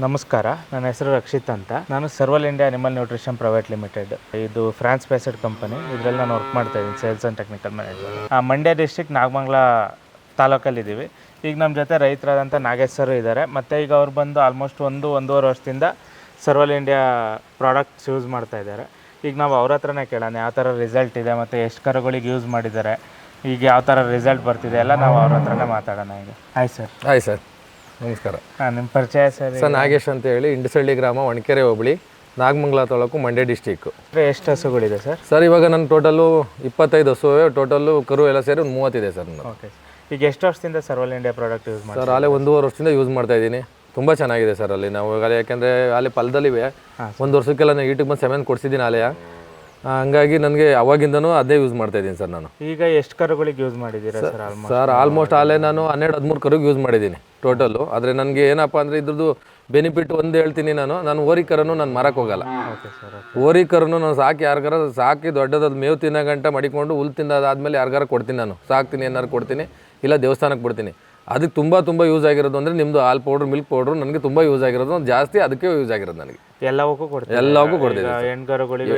ನಮಸ್ಕಾರ. ನನ್ನ ಹೆಸರು ರಕ್ಷಿತ್ ಅಂತ. ನಾನು Serval India animal nutrition private limited. ಇದು ಫ್ರಾನ್ಸ್ ಬೇಸ್ಡ್ ಕಂಪನಿ. ಇದರಲ್ಲಿ ನಾನು ವರ್ಕ್ ಮಾಡ್ತಾ ಇದ್ದೀನಿ sales and technical manager Mandya district Nagamangala ತಾಲೂಕಲ್ಲಿದ್ದೀವಿ. ಈಗ ನಮ್ಮ ಜೊತೆ ರೈತರಾದಂಥ ನಾಗೇಶ್ ಸರ್ ಇದ್ದಾರೆ. ಮತ್ತು ಈಗ ಅವ್ರು ಬಂದು ಆಲ್ಮೋಸ್ಟ್ ಒಂದು ಒಂದೂವರೆ ವರ್ಷದಿಂದ ಸರ್ವಲ್ ಇಂಡಿಯಾ ಪ್ರಾಡಕ್ಟ್ಸ್ ಯೂಸ್ ಮಾಡ್ತಾ ಇದ್ದಾರೆ. ಈಗ ನಾವು ಅವ್ರ ಹತ್ರನೇ ಕೇಳೋಣ ಯಾವ ಥರ ರಿಸಲ್ಟ್ ಇದೆ ಮತ್ತು ಎಷ್ಟು ಕರುಗಳಿಗೆ ಯೂಸ್ ಮಾಡಿದ್ದಾರೆ ಈಗ ಯಾವ ಥರ ರಿಸಲ್ಟ್ ಬರ್ತಿದೆ ಎಲ್ಲ ನಾವು ಅವ್ರ ಹತ್ರನೇ ಮಾತಾಡೋಣ ಈಗ. ಆಯ್ತು ಸರ್ ಆಯ್ತು ಸರ್ ನಮಸ್ಕಾರ. ಹಾಂ ನಿಮ್ಮ ಪರಿಚಯ ಸರ್ ಸರ್ ನಾಗೇಶ್ ಅಂತ ಹೇಳಿ ಇಂಡಸಳ್ಳಿ ಗ್ರಾಮ ಒಣಕೆರೆ ಹೋಬಳಿ ನಾಗಮಂಗಲ ತಾಲೂಕು ಮಂಡ್ಯ ಡಿಸ್ಟಿಕ್ಕು ಎಷ್ಟು ಹಸುಗಳಿದೆ ಸರ್? ಸರ್ ಇವಾಗ ನನ್ನ ಟೋಟಲ್ಲು ಇಪ್ಪತ್ತೈದು ಹಸುವೆ ಟೋಟಲ್ಲು ಕರು ಎಲ್ಲ ಸೇರಿ ಒಂದು ಮೂವತ್ತಿದೆ ಸರ್ ನಾನು ಓಕೆ ಈಗ ಎಷ್ಟು ವರ್ಷದಿಂದ ಸರ್ವಲ್ ಇಂಡಿಯಾ ಪ್ರಾಡಕ್ಟ್ ಯೂಸ್ ಮಾಡಿ ಸರ್ ಅಲ್ಲೇ ಒಂದೂವರೆ ವರ್ಷದಿಂದ ಯೂಸ್ ಮಾಡ್ತಾ ಇದ್ದೀನಿ. ತುಂಬ ಚೆನ್ನಾಗಿದೆ ಸರ್ ಅಲ್ಲಿ. ನಾವು ಅಲ್ಲಿ ಯಾಕೆಂದರೆ ಅಲ್ಲಿ ಫಲದಲ್ಲಿವೆ ಒಂದು ವರ್ಷಕ್ಕೆಲ್ಲ ನಾನು ಈಟಿಗೆ ಬಂದು ಸೆವೆನ್ ಕೊಡಿಸಿದ್ದೀನಿ ಅಲೆಯ ಹಂಗಾಗಿ ನನಗೆ ಅವಾಗಿಂದನೂ ಅದೇ ಯೂಸ್ ಮಾಡ್ತಾ ಇದ್ದೀನಿ ಸರ್ ನಾನು. ಈಗ ಎಷ್ಟು ಕರುಗಳಿಗೆ ಯೂಸ್ ಮಾಡಿದ್ದೀರಾ ಸರ್ ಆಲ್ಮೋಸ್ಟ್ ಸರ್ ಆಲ್ಮೋಸ್ಟ್ ಅಲ್ಲೇ ನಾನು ಹನ್ನೆರಡು ಹದಿಮೂರು ಕರುಗೆ ಯೂಸ್ ಮಾಡಿದ್ದೀನಿ ಟೋಟಲ್ಲು ಆದರೆ ನನಗೆ ಏನಪ್ಪ ಅಂದರೆ ಇದ್ರದ್ದು ಬೆನಿಫಿಟ್ ಒಂದು ಹೇಳ್ತೀನಿ ನಾನು. ನಾನು ಓರಿ ಕರನು ನಾನು ಮರಕ್ಕೆ ಹೋಗಲ್ಲ. ಓಕೆ ಸರ್ ಓರಿ ಕರುನು ನಾನು ಸಾಕಿ ಯಾರಿಗಾರ ಸಾಕಿ ದೊಡ್ಡದಾದ ಮೇವು ತಿನ್ನೋ ಗಂಟ ಮಡಿಕೊಂಡು ಹುಲ್ ತಿನ್ನೋದಾದ್ಮೇಲೆ ಯಾರಿಗಾರ ಕೊಡ್ತೀನಿ ನಾನು. ಸಾಕ್ತೀನಿ ಏನಾರು ಕೊಡ್ತೀನಿ ಇಲ್ಲ ದೇವಸ್ಥಾನಕ್ಕೆ ಬಿಡ್ತೀನಿ. ಅದಕ್ಕೆ ತುಂಬ ತುಂಬ ಯೂಸ್ ಆಗಿರೋದು ಅಂದರೆ ನಿಮ್ಮದು ಹಾಲ್ ಪೌಡ್ರ್ ಮಿಲ್ಕ್ ಪೌಡ್ರು ನನಗೆ ತುಂಬ ಯೂಸ್ ಆಗಿರೋದು. ಜಾಸ್ತಿ ಅದಕ್ಕೆ ಯೂಸ್ ಆಗಿರೋದು ನನಗೆ. ಎಲ್ಲವಕ್ಕೂ ಕೊಡ್ತೀನಿ ಎಲ್ಲವಕ್ಕೂ ಕೊಡ್ತೀನಿ ಈಗ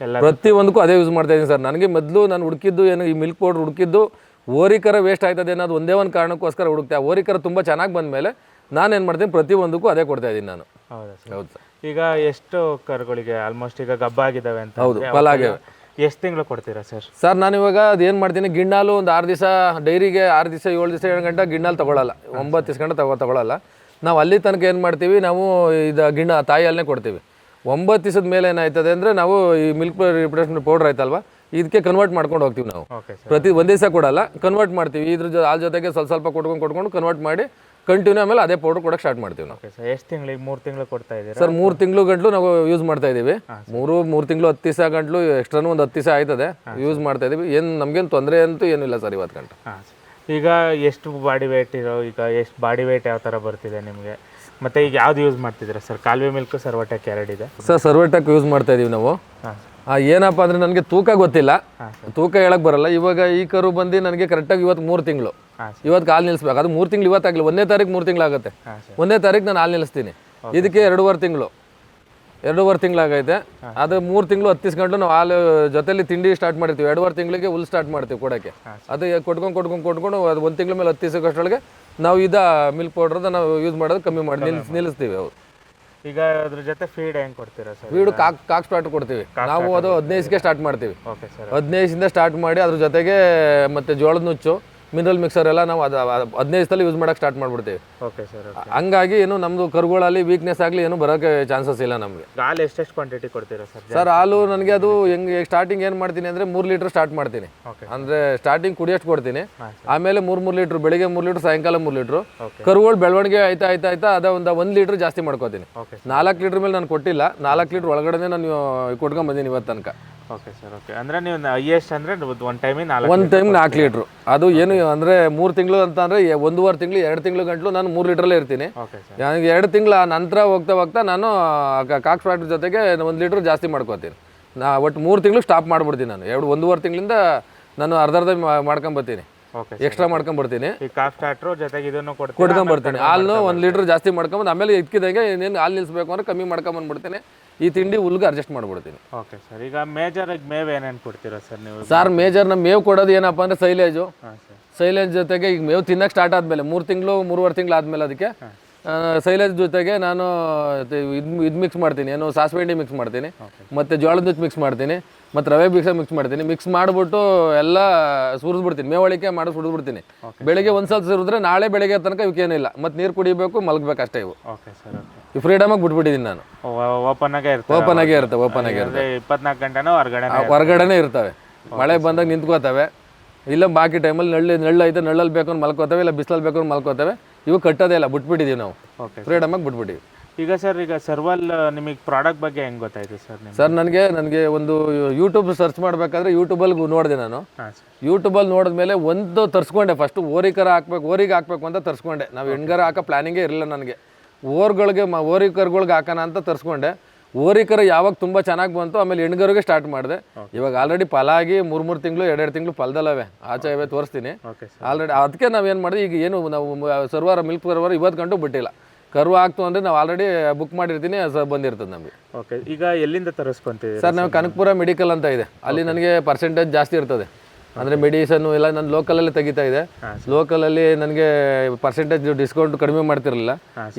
ಹೆಣ್ಕರುಗಳಿಗೂ ಒಂದಕ್ಕೂ ಪ್ರತಿಯೊಂದಕ್ಕೂ ಅದೇ ಯೂಸ್ ಮಾಡ್ತಾ ಇದ್ದೀನಿ ಸರ್. ನನಗೆ ಮೊದಲು ನಾನು ಹುಡುಕಿದ್ದು ಏನು ಈ ಮಿಲ್ಕ್ ಪೌಡ್ರ್ ಹುಡುಕಿದ್ದು ಓರಿಕರ ವೇಸ್ಟ್ ಆಯ್ತದೆ ಅನ್ನೋದು ಒಂದೇ ಒಂದು ಕಾರಣಕ್ಕೋಸ್ಕರ ಹುಡುಕ್ತೆ ಆ ಓರಿಕರ ತುಂಬ ಚೆನ್ನಾಗಿ ಬಂದಮೇಲೆ ನಾನೇನು ಮಾಡ್ತೀನಿ ಪ್ರತಿಯೊಂದಕ್ಕೂ ಅದೇ ಕೊಡ್ತಾ ಇದ್ದೀನಿ ನಾನು. ಹೌದಾ ಸರ್? ಹೌದು ಸರ್. ಈಗ ಎಷ್ಟು ಕರುಗಳಿಗೆ ಆಲ್ಮೋಸ್ಟ್ ಈಗ ಗಬ್ಬ ಆಗಿದ್ದಾವೆ ಅಂತ ಹೌದು, ಫಲ ಎಷ್ಟು ತಿಂಗಳು ಕೊಡ್ತೀರಾ ಸರ್? ಸರ್ ನಾನು ಇವಾಗ ಏನು ಮಾಡ್ತೀನಿ ಗಿಣ್ಣಾಲು ಒಂದು ಆರು ದಿವಸ ಡೈರಿಗೆ ಆರು ದಿವಸ ಏಳು ದಿವಸ ಏಳು ಗಂಟೆ ಗಿಣ್ಣಾಲು ತೊಗೊಳಲ್ಲ. ಒಂಬತ್ತು ದಿವಸ ಗಂಟೆ ತಗೋ ತಗೊಳ್ಳಲ್ಲ ನಾವು ಅಲ್ಲಿ ತನಕ ಏನು ಮಾಡ್ತೀವಿ ನಾವು ಇದು ಗಿಣ್ಣ ತಾಯಿ ಹಾಲನ್ನೇ ಕೊಡ್ತೀವಿ. ಒಂಬತ್ತು ದಿವಸದ ಮೇಲೆ ಏನಾಯ್ತದೆ ಅಂದರೆ ನಾವು ಈ ಮಿಲ್ಕ್ ರಿಪ್ರೆಷನ್ ಪೌಡ್ರ್ ಆಯ್ತಲ್ವಾ? ಇದಕ್ಕೆ ಕನ್ವರ್ಟ್ ಮಾಡ್ಕೊಂಡು ಹೋಗ್ತೀವಿ ನಾವು. ಪ್ರತಿ ಒಂದೇ ದಿವಸ ಕೊಡಲ್ಲ ಕನ್ವರ್ಟ್ ಮಾಡ್ತೀವಿ. ಇದ್ರ ಜೊ ಆ ಜೊತೆಗೆ ಸ್ವಲ್ಪ ಸ್ವಲ್ಪ ಕೊಟ್ಕೊಂಡು ಕೊಟ್ಕೊಂಡು ಕನ್ವರ್ಟ್ ಮಾಡಿ ಕಂಟಿನ್ಯೂ ಆಮೇಲೆ ಅದೇ ಪೌಡರ್ ಕೊಡೋಕೆ ಸ್ಟಾರ್ಟ್ ಮಾಡ್ತೀವಿ ನಾವು. ಎಷ್ಟು ತಿಂಗಳಿಗೆ ಮೂರು ತಿಂಗಳು ಕೊಡ್ತಾ ಇದ್ದೀವಿ ಸರ್ ಮೂರು ತಿಂಗಳು ಗಂಟಲು ನಾವು ಯೂಸ್ ಮಾಡ್ತಾ ಇದ್ದೀವಿ. ಮೂರು ಮೂರು ತಿಂಗಳು ಹತ್ತು ದಿವಸ ಗಂಟಲು ಎಕ್ಸ್ಟ್ರಾನು ಒಂದು ಹತ್ತು ದಿವಸ ಆಯ್ತದೆ. ಯೂಸ್ ಮಾಡ್ತಾ ಇದ್ದೀವಿ. ಏನು ನಮಗೇನು ತೊಂದರೆ ಅಂತೂ ಏನಿಲ್ಲ ಸರ್ ಇವತ್ತು ಗಂಟೆ. ಈಗ ಎಷ್ಟು ಬಾಡಿ ವೇಟ್ ಇರೋ ಈಗ ಎಷ್ಟು ಬಾಡಿ ವೇಟ್ ಯಾವ ಥರ ಬರ್ತಿದೆ ನಿಮಗೆ? ಮತ್ತು ಈಗ ಯಾವ್ದು ಯೂಸ್ ಮಾಡ್ತಿದ್ದೀರಾ? ಸರ್ ಕಾಲುವೆ ಮಿಲ್ಕ್ ಸರ್ವಟೆಕ್ ಎರಡಿದೆ ಸರ್ ಸರ್ವಟೆಕ್ ಯೂಸ್ ಮಾಡ್ತಾ ಇದೀವಿ ನಾವು. ಆ, ಏನಪ್ಪ ಅಂದ್ರೆ ನನಗೆ ತೂಕ ಗೊತ್ತಿಲ್ಲ. ತೂಕ ಹೇಳಕ್ ಬರಲ್ಲ. ಇವಾಗ ಈ ಕರು ಬಂದು ನನಗೆ ಕರೆಕ್ಟಾಗಿ ಇವತ್ತು ಮೂರು ತಿಂಗಳು. ಇವತ್ತು ಕಾಲು ನಿಲ್ಲಿಸ್ಬೇಕು ಅದು ಮೂರು ತಿಂಗಳು ಇವತ್ತಾಗಲಿ. ಒಂದನೇ ತಾರೀಕು ಮೂರು ತಿಂಗಳಾಗುತ್ತೆ. ಒಂದೇ ಒಂದನೇ ತಾರೀಕು ನಾನು ಹಾಲು ನಿಲ್ಲಿಸ್ತೀನಿ ಇದಕ್ಕೆ ಎರಡೂವರೆ ತಿಂಗಳು. ಎರಡೂವರೆ ತಿಂಗಳಾಗೈತೆ. ಅದು ಮೂರು ತಿಂಗಳು ಹತ್ತಿಸ್ಕೊಂಡು ನಾವು ಹಾಲು ಜೊತೆಲಿ ತಿಂಡಿ ಸ್ಟಾರ್ಟ್ ಮಾಡಿರ್ತೀವಿ ಎರಡೂವರೆ ತಿಂಗಳಿಗೆ ಹುಲ್ ಸ್ಟಾರ್ಟ್ ಮಾಡ್ತೀವಿ ಕೊಡೋಕ್ಕೆ. ಅದು ಕೊಟ್ಕೊಂಡು ಕೊಟ್ಕೊಂಡು ಕೊಟ್ಕೊಂಡು ಅದು ಒಂದು ತಿಂಗಳ ಮೇಲೆ ಹತ್ತು ದಿವಸಕ್ಕಷ್ಟೊಳಗೆ ನಾವು ಇದ ಮಿಲ್ಕ್ ಪೌಡ್ರದ ನಾವು ಯೂಸ್ ಮಾಡೋದು ಕಮ್ಮಿ ಮಾಡಿ ನಿಲ್ಸ್ ನಿಲ್ಲಿಸ್ತೀವಿ ಅವು ಈಗ ಅದ್ರ ಜೊತೆ ಫೀಡ್ ಹೆಂಗೆ ಕೊಡ್ತೀರಾ ಸರ್? ಫೀಡ್ ಕಾಕ್ ಕಾಕ್ ಸ್ಟಾರ್ಟ್ ಕೊಡ್ತೀವಿ. ನಾವು ಅದು ಹದಿನೈದಕ್ಕೆ ಸ್ಟಾರ್ಟ್ ಮಾಡ್ತೀವಿ. Okay sir. ಹದಿನೈದರಿಂದ ಸ್ಟಾರ್ಟ್ ಮಾಡಿ ಅದ್ರ ಜೊತೆಗೆ ಮತ್ತೆ ಜೋಳದ ನುಚ್ಚು. ಮಿನರಲ್ ಮಿಕ್ಸರ್ ಎಲ್ಲ ನಾವು ಅದು ಸಲ ಯೂಸ್ ಮಾಡೋಕೆ ಸ್ಟಾರ್ಟ್ ಮಾಡ್ಬಿಡ್ತೀವಿ. ಓಕೆ ಸರ್ ಹಂಗಾಗಿ ಏನು ನಮ್ಮದು ಕರುಗಳಲ್ಲಿ ವೀಕ್ನೆಸ್ ಆಗಲಿ ಏನು ಬರೋಕ್ಕೆ ಚಾನ್ಸಸ್ ಇಲ್ಲ ನಮಗೆ. ಹಾಲು ಎಷ್ಟೆಷ್ಟು ಕ್ವಾಂಟಿಟಿ ಕೊಡ್ತೀರಾ ಸರ್ ಸರ್ ಹಾಲು ನನಗೆ ಅದು ಹೆಂಗೆ ಸ್ಟಾರ್ಟಿಂಗ್ ಏನು ಮಾಡ್ತೀನಿ ಅಂದರೆ ಮೂರು ಲೀಟ್ರ್ ಸ್ಟಾರ್ಟ್ ಮಾಡ್ತೀನಿ. ಅಂದರೆ ಸ್ಟಾರ್ಟಿಂಗ್ ಕುಡಿಯಷ್ಟು ಕೊಡ್ತೀನಿ. ಆಮೇಲೆ ಮೂರು ಮೂರು ಲೀಟ್ರ್ ಬೆಳಿಗ್ಗೆ ಮೂರು ಲೀಟ್ರ್ ಸಾಯಂಕಾಲ ಮೂರು ಲೀಟ್ರು ಕರುಗಳು ಬೆಳವಣಿಗೆ ಆಯ್ತಾ ಆಯ್ತಾ ಆಯ್ತಾ ಅದ ಒಂದು ಒಂದು ಲೀಟ್ರ್ ಜಾಸ್ತಿ ಮಾಡ್ಕೋತೀನಿ. ನಾಲ್ಕು ಲೀಟ್ರ್ ಮೇಲೆ ನಾನು ಕೊಟ್ಟಿಲ್ಲ. ನಾಲ್ಕು ಲೀಟ್ರ್ ಒಳಗಡೆ ನಾನು ಕೊಟ್ಕೊಂಡ್ ಬಂದೀನಿ ಇವತ್ತು ತನಕ. ಓಕೆ ಸರ್ ಓಕೆ ಅಂದರೆ ನೀವು ಹೈಯೆಸ್ಟ್ ಅಂದರೆ ಒಂದು ಟೈಮಿಗೆ ನಾಲ್ಕು ಒಂದು ಟೈಮ್ ನಾಲ್ಕು ಲೀಟ್ರು ಅದು ಏನು ಅಂದರೆ ಮೂರು ತಿಂಗಳು ಅಂತ ಅಂದರೆ ಒಂದೂವರೆ ತಿಂಗಳು ಎರಡು ತಿಂಗಳು ಗಂಟಲು ನಾನು ಮೂರು ಲೀಟ್ರಲ್ಲೇ ಇರ್ತೀನಿ. ಓಕೆ ಸರ್ ನನಗೆ ಎರಡು ತಿಂಗಳ ನಂತರ ಹೋಗ್ತಾ ಹೋಗ್ತಾ ನಾನು ಕಾಕ್ಸ್ ಫ್ಯಾಕ್ಟ್ರಿ ಜೊತೆಗೆ ಒಂದು ಲೀಟರ್ ಜಾಸ್ತಿ ಮಾಡ್ಕೋತೀನಿ. ನಾ ಒಟ್ಟು ಮೂರು ತಿಂಗಳು ಸ್ಟಾಪ್ ಮಾಡ್ಬಿಡ್ತೀನಿ ನಾನು. ಎರಡು ಒಂದೂವರೆ ತಿಂಗಳಿಂದ ನಾನು ಅರ್ಧ ಅರ್ಧ ಮಾಡ್ಕೊಂಬರ್ತೀನಿ ಓಕೆ ಎಕ್ಸ್ಟ್ರಾ ಮಾಡ್ಕೊಂಬರ್ತೀನಿ. ಈ ಸ್ಟಾರ್ಟ್ರು ಜೊತೆಗೆ ಇದನ್ನು ಕೊಡ್ಕೊಂಡು ಕೊಡ್ಕೊಂಬರ್ತೀನಿ. ಹಾಲು ಒಂದು ಲೀಟ್ರ್ ಜಾಸ್ತಿ ಮಾಡ್ಕೊಂಬಂದು ಆಮೇಲೆ ಇಕ್ಕಿದಂಗೆ ಇನ್ನೇನು ಹಾಲು ನಿಲ್ಲಿಸ್ಬೇಕು ಅಂದ್ರೆ ಕಮ್ಮಿ ಮಾಡ್ಕೊಂಬಂದ್ಬಿಡ್ತೀನಿ. ಈ ತಿಂಡಿ ಹುಲ್ಗೆ ಅಡ್ಜಸ್ಟ್ ಮಾಡ್ಬಿಡ್ತೀನಿ. ಓಕೆ ಸರ್ ಈಗ ಮೇಜರ್ ಮೇವ್ ಏನೇನು ಕೊಡ್ತೀರಾ ಸರ್ ನೀವು? ಸರ್ ಮೇಜರ್ ನಮ್ಮ ಮೇವು ಕೊಡೋದು ಏನಪ್ಪ ಅಂದರೆ ಸೈಲೇಜು. ಹಾಂ ಸರ್ ಸೈಲೇಜ್ ಜೊತೆಗೆ ಈಗ ಮೇವು ತಿನ್ನಕ್ಕೆ ಸ್ಟಾರ್ಟ್ ಆದಮೇಲೆ ಮೂರು ತಿಂಗಳು ಮೂರುವರೆ ತಿಂಗಳು ಆದಮೇಲೆ ಅದಕ್ಕೆ ಸೈಲೇಜ್ ಜೊತೆಗೆ ನಾನು ಇದು ಇದು ಮಿಕ್ಸ್ ಮಾಡ್ತೀನಿ. ಏನು ಸಾಸಿವೆ ಹಿಂಡಿ ಮಿಕ್ಸ್ ಮಾಡ್ತೀನಿ ಮತ್ತು ಜೋಳದ ಜೊತೆ ಮಿಕ್ಸ್ ಮಾಡ್ತೀನಿ ಮತ್ತು ರವೆ ಬೀಸ ಮಿಕ್ಸ್ ಮಾಡ್ತೀನಿ. ಮಿಕ್ಸ್ ಮಾಡಿಬಿಟ್ಟು ಎಲ್ಲ ಸುರಿದ್ಬಿಡ್ತೀನಿ. ಮೇವಳಿಕೆ ಮಾಡಿ ಸುರಿದ್ಬಿಡ್ತೀನಿ. ಬೆಳಿಗ್ಗೆ ಒಂದು ಸಲ ಸುರಿದ್ರೆ ನಾಳೆ ಬೆಳಿಗ್ಗೆ ತನಕ ಇವಕ್ಕೇನಿಲ್ಲ ಮತ್ತು ನೀರು ಕುಡಿಬೇಕು ಮಲಗಬೇಕು ಅಷ್ಟೇ ಇವು. ಓಕೆ ಸರ್ ಓಕೆ ಈ ಫ್ರೀಡಮಾಗಿ ಬಿಟ್ಬಿಟ್ಟಿದ್ದೀನಿ ನಾನು. ಓಪನ್ ಆಗೇ ಓಪನ್ ಆಗೇ ಇರ್ತವೆ ಓಪನ್ ಆಗೇ ಇರ್ತವೆ ಇಪ್ಪತ್ನಾಲ್ಕು ಗಂಟೆನೂ ಹೊರಗಡೆ ಹೊರಗಡೆನೇ ಇರ್ತವೆ. ಮಳೆ ಬಂದಾಗ ನಿಂತ್ಕೋತವೆ. ಇಲ್ಲ ಬಾಕಿ ಟೈಮಲ್ಲಿ ನಳ್ಳಿ ನಳ್ಳು ಐತೆ ನಳ್ಳಲ್ಲಿ ಬೇಕು ಮಲ್ಕೋತವೆ ಇಲ್ಲ ಬಿಸಿಲಲ್ಲಿ ಬೇಕು ಮಲ್ಕೋತವೆ. ಇವು ಕಟ್ಟೋದೇ ಇಲ್ಲ ಬಿಟ್ಬಿಟ್ಟಿದೀವಿ ನಾವು. ಓಕೆ ಫ್ರೀಡಮಾಗಿ ಬಿಟ್ಬಿಟ್ಟಿವಿ ಈಗ ಸರ್ ಈಗ ಸರ್ವಲ್ ನಿಮಗೆ ಪ್ರಾಡಕ್ಟ್ ಬಗ್ಗೆ ಹೆಂಗೆ ಗೊತ್ತಾಯ್ತು ಸರ್ ಸರ್ ನನಗೆ ನನಗೆ ಒಂದು ಯೂಟ್ಯೂಬ್ ಸರ್ಚ್ ಮಾಡಬೇಕಾದ್ರೆ ಯೂಟ್ಯೂಬಲ್ಲಿ ನೋಡಿದೆ ನಾನು. ಯೂಟ್ಯೂಬಲ್ಲಿ ನೋಡಿದ್ಮೇಲೆ ಒಂದು ತರಿಸ್ಕೊಂಡೆ. ಫಸ್ಟು ಓರಿಕರ ಹಾಕ್ಬೇಕು ಓರಿಗೆ ಹಾಕ್ಬೇಕು ಅಂತ ತರಿಸ್ಕೊಂಡೆ. ನಾವು ಹೆಣ್ಗರ ಹಾಕೋ ಪ್ಲಾನಿಂಗೇ ಇರಲಿಲ್ಲ ನನಗೆ. ಓರ್ಗಳಿಗೆ ಮ ಓರಿಕರ್ಗಳಿಗೆ ಹಾಕೋಣ ಅಂತ ತರಿಸ್ಕೊಂಡೆ. ಓರಿಕರ್ ಯಾವಾಗ ತುಂಬ ಚೆನ್ನಾಗಿ ಬಂತು ಆಮೇಲೆ ಹೆಣ್ಗರಿಗೆ ಸ್ಟಾರ್ಟ್ ಮಾಡಿದೆ. ಇವಾಗ ಆಲ್ರೆಡಿ ಫಲ ಆಗಿ ಮೂರು ಮೂರು ತಿಂಗಳು ಎರಡೆರಡು ತಿಂಗಳು ಫಲದಲ್ಲವೆ. ಆಚೆ ಇವೆ ತೋರಿಸ್ತೀನಿ. ಆಲ್ರೆಡಿ ಅದಕ್ಕೆ ನಾವೇನು ಮಾಡಿದ್ವಿ ಈಗ ಏನು ನಾವು ಸರ್ವರ್ ಮಿಲ್ಕ್ ಸರ್ವರ್ ಇವತ್ತು ಗಂಟು ಬಿಟ್ಟಿಲ್ಲ. ಕರು ಆಗ್ತು ಅಂದರೆ ನಾವು ಆಲ್ರೆಡಿ ಬುಕ್ ಮಾಡಿರ್ತೀನಿ ಸರ್ ಬಂದಿರ್ತದೆ ನಮಗೆ. ಓಕೆ ಈಗ ಎಲ್ಲಿಂದ ತರಿಸ್ಕೊಂತೀವಿ ಸರ್ ನಾವು ಕನಕಪುರ ಮೆಡಿಕಲ್ ಅಂತ ಇದೆ. ಅಲ್ಲಿ ನನಗೆ ಪರ್ಸೆಂಟೇಜ್ ಜಾಸ್ತಿ ಇರ್ತದೆ. ಅಂದರೆ ಮೆಡಿಸನ್ನು ಎಲ್ಲ ನಾನು ಲೋಕಲಲ್ಲಿ ತೆಗಿತಾ ಇದೆ. ಲೋಕಲ್ ಅಲ್ಲಿ ನನಗೆ ಪರ್ಸೆಂಟೇಜ್ ಡಿಸ್ಕೌಂಟ್ ಕಡಿಮೆ ಮಾಡ್ತಿರಲಿಲ್ಲ.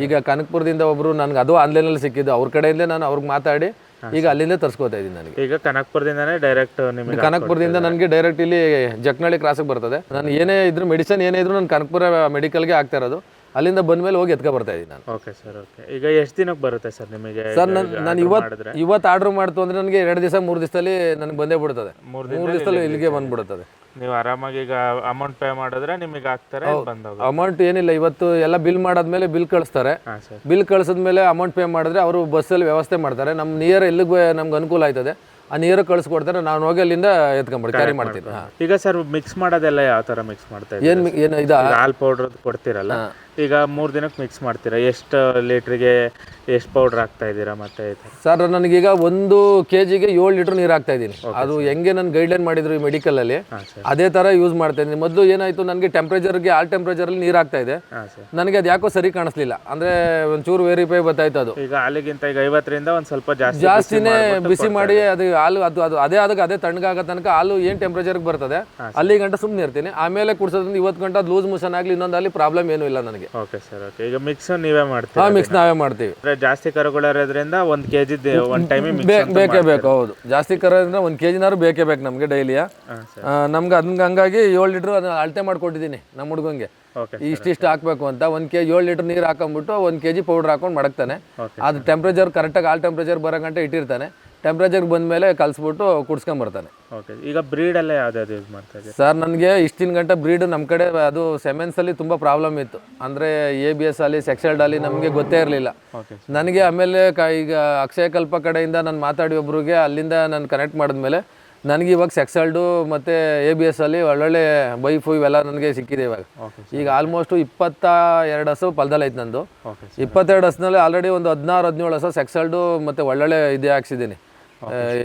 ಈಗ ಕನಕಪುರದಿಂದ ಒಬ್ರು ನನಗೆ ಅದು ಆನ್ಲೈನ್ ಅಲ್ಲಿ ಸಿಕ್ಕಿದ್ದು. ಅವ್ರ ಕಡೆಯಿಂದಲೇ ನಾನು ಅವ್ರಿಗೆ ಮಾತಾಡಿ ಈಗ ಅಲ್ಲಿಂದ ತರಿಸ್ಕೋತಾ ಇದ್ದೀನಿ ನನಗೆ. ಈಗ ಕನಕ್ಪುರದಿಂದನೇ ಡೈರೆಕ್ಟ್ ನಿಮಗೆ ಕನಕಪುರದಿಂದ ನನಗೆ ಡೈರೆಕ್ಟ್ ಇಲ್ಲಿ ಜಕ್ನಳ್ಳಿ ಕ್ರಾಸಿಗೆ ಬರ್ತದೆ. ನಾನು ಏನೇ ಇದ್ರು ಮೆಡಿಸನ್ ಏನೇ ಇದ್ರು ನಾನು ಕನಕಪುರ ಮೆಡಿಕಲ್ಗೆ ಆಗ್ತಾ ಇರೋದು. ಅಲ್ಲಿಂದ ಬಂದ್ಮೇಲೆ ಹೋಗಿ ಎತ್ಕೊ ಬರ್ತಾ ಇದ್ದೀನಿ ನಾನು. ಓಕೆ ಸರ್ ಓಕೆ ಈಗ ಎಷ್ಟು ದಿನಕ್ಕೆ ಬರುತ್ತೆ ಸರ್ ನಿಮಗೆ ಸರ್ ನಾನು ನಾನು ಇವತ್ತು ಇವತ್ತು ಆರ್ಡರ್ ಮಾಡ್ತು ಅಂದ್ರೆ ನನಗೆ ಎರಡು ದಿವಸ ಮೂರು ದಿವಸದಲ್ಲಿ ನನಗೆ ಬಂದೇ ಬಿಡುತ್ತದೆ ಮೂರು ದಿವಸದಲ್ಲಿ ಇಲ್ಲಿಗೆ ಬಂದ್ಬಿಡುತ್ತದೆ ನೀವು ಆರಾಮಾಗಿ ಈಗ ಅಮೌಂಟ್ ಪೇ ಮಾಡಿದ್ರೆ ನಿಮಗೆ ಆಗ್ತಾರೆ ಅಮೌಂಟ್ ಏನಿಲ್ಲ. ಇವತ್ತು ಎಲ್ಲ ಬಿಲ್ ಮಾಡಾದ್ಮೇಲೆ ಬಿಲ್ ಕಳಿಸ್ತಾರೆ. ಬಿಲ್ ಕಳಿಸಿದ್ಮೇಲೆ ಅಮೌಂಟ್ ಪೇ ಮಾಡಿದ್ರೆ ಅವರು ಬಸ್ಸಲ್ಲಿ ವ್ಯವಸ್ಥೆ ಮಾಡ್ತಾರೆ. ನಮ್ಮ ನಿಯರ್ ಎಲ್ಲಿಗೆ ನಮ್ಗೆ ಅನುಕೂಲ ಆಯ್ತದೆ. ಆ ನಿಯರ್ ಕಳಿಸ್ಕೊಡ್ತಾರೆ ನಾನು ಹೋಗಿ ಅಲ್ಲಿಂದ ಎತ್ಕೊಂಬಿಡಿ ಕ್ಯಾರಿ ಮಾಡ್ತೀನಿ. ಈಗ ಸರ್ ಮಿಕ್ಸ್ ಮಾಡೋದೆಲ್ಲ ಯಾವ ಥರ ಮಿಕ್ಸ್ ಮಾಡ್ತಾ ಏನು ಏನು ಇದು ಹಾಲ್ ಪೌಡ್ರ್ ಕೊಡ್ತೀರಲ್ಲ. ಈಗ ಮೂರು ದಿನಕ್ಕೆ ಮಿಕ್ಸ್ ಮಾಡ್ತೀರಾ? ಎಷ್ಟು ಲೀಟ್ರಿಗೆ ಎಷ್ಟು ಪೌಡ್ರ್ ಹಾಕ್ತಾ ಇದ್ದೀರಾ ಮತ್ತೆ ಈ ಥರ? ಸರ್ ನನಗೀಗ ಒಂದು ಕೆ ಜಿಗೆ ಏಳು ಲೀಟ್ರ್ ನೀರು ಹಾಕ್ತಾ ಇದ್ದೀನಿ. ಅದು ಹೆಂಗೆ ನಾನು ಗೈಡ್ಲೈನ್ ಮಾಡಿದ್ರು ಈ ಮೆಡಿಕಲಲ್ಲಿ ಅದೇ ಥರ ಯೂಸ್ ಮಾಡ್ತಾ ಇದ್ದೀನಿ. ಮೊದಲು ಏನಾಯಿತು ನನಗೆ ಟೆಂಪ್ರೇಚರ್ಗೆ ಆಲ್ ಟೆಂಪ್ರೇಚರಲ್ಲಿ ನೀರು ಹಾಕ್ತಾ ಇದೆ. ಹಾಂ ಸರ್. ನನಗೆ ಅದು ಯಾಕೋ ಸರಿ ಕಾಣಿಸ್ಲಿಲ್ಲ. ಅಂದರೆ ಒಂಚೂರು ವೇರಿಫೈ ಬರ್ತಾಯಿತ್ತು ಅದು. ಈಗ ಹಾಲಿಗಿಂತ ಈಗ ಐವತ್ತರಿಂದ ಒಂದು ಸ್ವಲ್ಪ ಜಾಸ್ತಿ ಜಾಸ್ತಿನೇ ಬಿಸಿ ಮಾಡಿ ಅದು ಹಾಲು ಅದು ಅದು ಅದೇ ಅದಕ್ಕೆ ಅದೇ ತಣ್ಣಗಾಗೋ ತನಕ ಹಾಲು ಏನು ಟೆಂಪ್ರೇಚರ್ಗೆ ಬರ್ತದೆ ಅಲ್ಲಿ ಗಂಟ ಸುಮ್ಮನೆ ಇರ್ತೀನಿ. ಆಮೇಲೆ ಕುಡಿಸೋದ್ರಿಂದ ಇವತ್ತು ಗಂಟೆ ಅದು ಲೂಸ್ ಮೋಷನ್ ಆಗಲಿ ಇನ್ನೊಂದು ಅಲ್ಲಿ ಪ್ರಾಬ್ಲಮ್ ಏನೂ ಇಲ್ಲ ನನಗೆ. ಓಕೆ ಸರ್ ಓಕೆ ಈಗ ಮಿಕ್ಸ್ ನೀವೇ ಮಾಡ್ತೀರಾ ಹಾಂ ಮಿಕ್ಸ್ ನಾವೇ ಮಾಡ್ತೀವಿ. ಅಂದ್ರೆ ಜಾಸ್ತಿ ಕರುಗಳಿರೋದ್ರಿಂದ ಒಂದು ಕೆ ಜಿ ಒಂದು ಟೈಮಿಗೆ ಬೇಕೇ ಬೇಕು ಹೌದು. ಜಾಸ್ತಿ ಕರೋದ್ರಿಂದ ಒಂದ್ ಕೆ ಜಿನಾರು ಬೇಕೇ ಬೇಕು ನಮಗೆ ಡೈಲಿಯ ನಮ್ಗೆ ಅದನ್ನ ಹಂಗಾಗಿ ಏಳು ಲೀಟ್ರ್ ಅದನ್ನ ಅಳತೆ ಮಾಡ್ಕೊಟ್ಟಿದ್ದೀನಿ ನಮ್ಮ ಹುಡುಗಂಗೆ. ಇಷ್ಟಿಷ್ಟು ಹಾಕಬೇಕು ಅಂತ. ಒಂದ್ ಕೆಜಿ ಏಳು ಲೀಟರ್ ನೀರು ಹಾಕೊಂಡ್ಬಿಟ್ಟು ಒಂದ್ ಕೆಜಿ ಪೌಡರ್ ಪೌಡ್ರ್ ಹಾಕೊಂಡು ಮಡಗ್ತಾನೆ. ಅದು ಟೆಂಪ್ರೇಚರ್ ಕರೆಕ್ಟಾಗಿ ಆಲ್ ಟೆಂಪ್ರೇಚರ್ ಬರೋ ಗಂಟೆ ಇಟ್ಟಿರ್ತಾನೆ. ಟೆಂಪ್ರೇಚರ್ ಬಂದಮೇಲೆ ಕಲಿಸ್ಬಿಟ್ಟು ಕುಡ್ಸ್ಕೊಂಬರ್ತಾನೆ. ಓಕೆ ಈಗ ಬ್ರೀಡ್ ಎಲ್ಲ ಯಾವ್ದಾವ್ದು ಯೂಸ್ ಮಾಡ್ತಾ ಇದ್ದೀರಾ? ಸರ್ ನನಗೆ ಇಷ್ಟಿನ ಗಂಟೆ ಬ್ರೀಡ್ ನಮ್ಮ ಕಡೆ ಅದು ಸೆಮೆನ್ಸಲ್ಲಿ ತುಂಬ ಪ್ರಾಬ್ಲಮ್ ಇತ್ತು. ಅಂದರೆ ಎ ಬಿ ಎಸ್ ಅಲ್ಲಿ ಸೆಕ್ಸಲ್ಡ್ ಅಲ್ಲಿ ನಮಗೆ ಗೊತ್ತೇ ಇರಲಿಲ್ಲ. ಓಕೆ ನನಗೆ ಆಮೇಲೆ ಕ ಈಗ ಅಕ್ಷಯಕಲ್ಪ ಕಡೆಯಿಂದ ನಾನು ಮಾತಾಡಿ ಒಬ್ರಿಗೆ ಅಲ್ಲಿಂದ ನಾನು ಕನೆಕ್ಟ್ ಮಾಡಿದ್ಮೇಲೆ ನನಗೆ ಇವಾಗ ಸೆಕ್ಸಲ್ಡು ಮತ್ತು ಎ ಬಿ ಎಸ್ ಅಲ್ಲಿ ಒಳ್ಳೊಳ್ಳೆ ಬೈಫು ಇವೆಲ್ಲ ನನಗೆ ಸಿಕ್ಕಿದೆ ಇವಾಗ. ಓಕೆ ಈಗ ಆಲ್ಮೋಸ್ಟ್ ಇಪ್ಪತ್ತ ಎರಡು ಹಸು ಐತೆ ನಂದು. ಓಕೆ ಇಪ್ಪತ್ತೆರಡು ಹಸ್ನಲ್ಲಿ ಆಲ್ರೆಡಿ ಒಂದು ಹದಿನಾರು ಹದಿನೇಳು ಹಸು ಸೆಕ್ಸಲ್ಡು ಮತ್ತು ಒಳ್ಳೊಳ್ಳೆ ಇದೇ ಹಾಕ್ಸಿದ್ದೀನಿ.